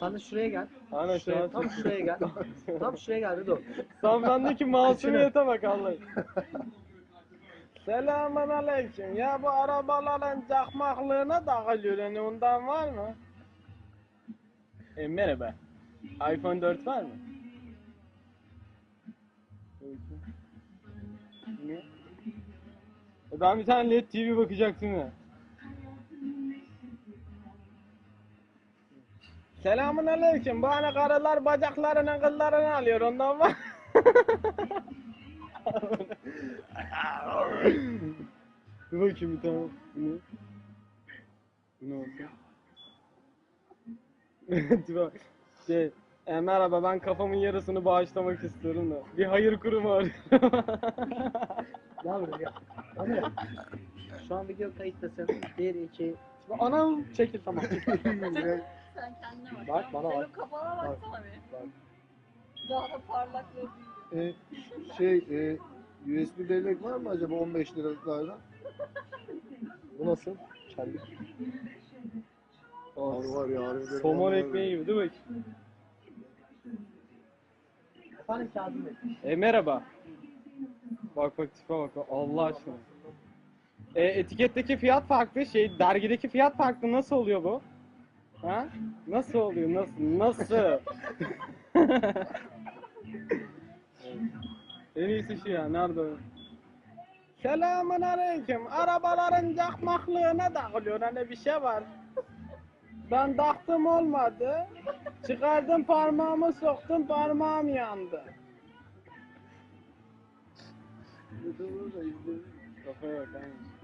Sen de şuraya gel. Aynen şu Şuraya, an tam şuraya gel. tam şuraya gel Rıdo. Sen bendeki masumiyete bak Allah. Selamun aleyküm. Ya bu arabaların çakmaklığına takılıyor hani ondan var mı? E, merhaba. iPhone 4 var mı? Ne? E, ben bir tane LED TV bakacaktım ya. Selamun aleyküm. Bu hani karılar bacaklarının kıllarını alıyor ondan var. Dur bakayım bir tane. Bu ne? Bu ne olsun? Şey, e, merhaba ben kafamın yarısını bağışlamak istiyorum da. Bir hayır kurumu arıyorum. Gel buraya. Hadi. Şu an video kayıttasın. 1, 2. Anam çekil tamam. Sen kendine bak. Bak, bana Senin bak. kafana Bak, baksana bir. bak. Daha da parlaklığı büyüyor. E, şey, e, USB bellek var mı acaba 15 liralıklardan? Bu nasıl? Kendi. Abi var ya harbiden. Somon ekmeği gibi değil mi? Efendim Kazım Bey. E merhaba. Bak bak tipe bak Allah aşkına. E, etiketteki fiyat farklı, şey dergideki fiyat farklı. Nasıl oluyor bu? Ha? Nasıl oluyor? Nasıl? Nasıl? en iyisi şu ya. Nerede o? Selamun aleyküm. Arabaların çakmaklığına takılıyor. Hani bir şey var. Ben taktım olmadı. Çıkardım parmağımı soktum parmağım yandı. Kafaya bak aynen.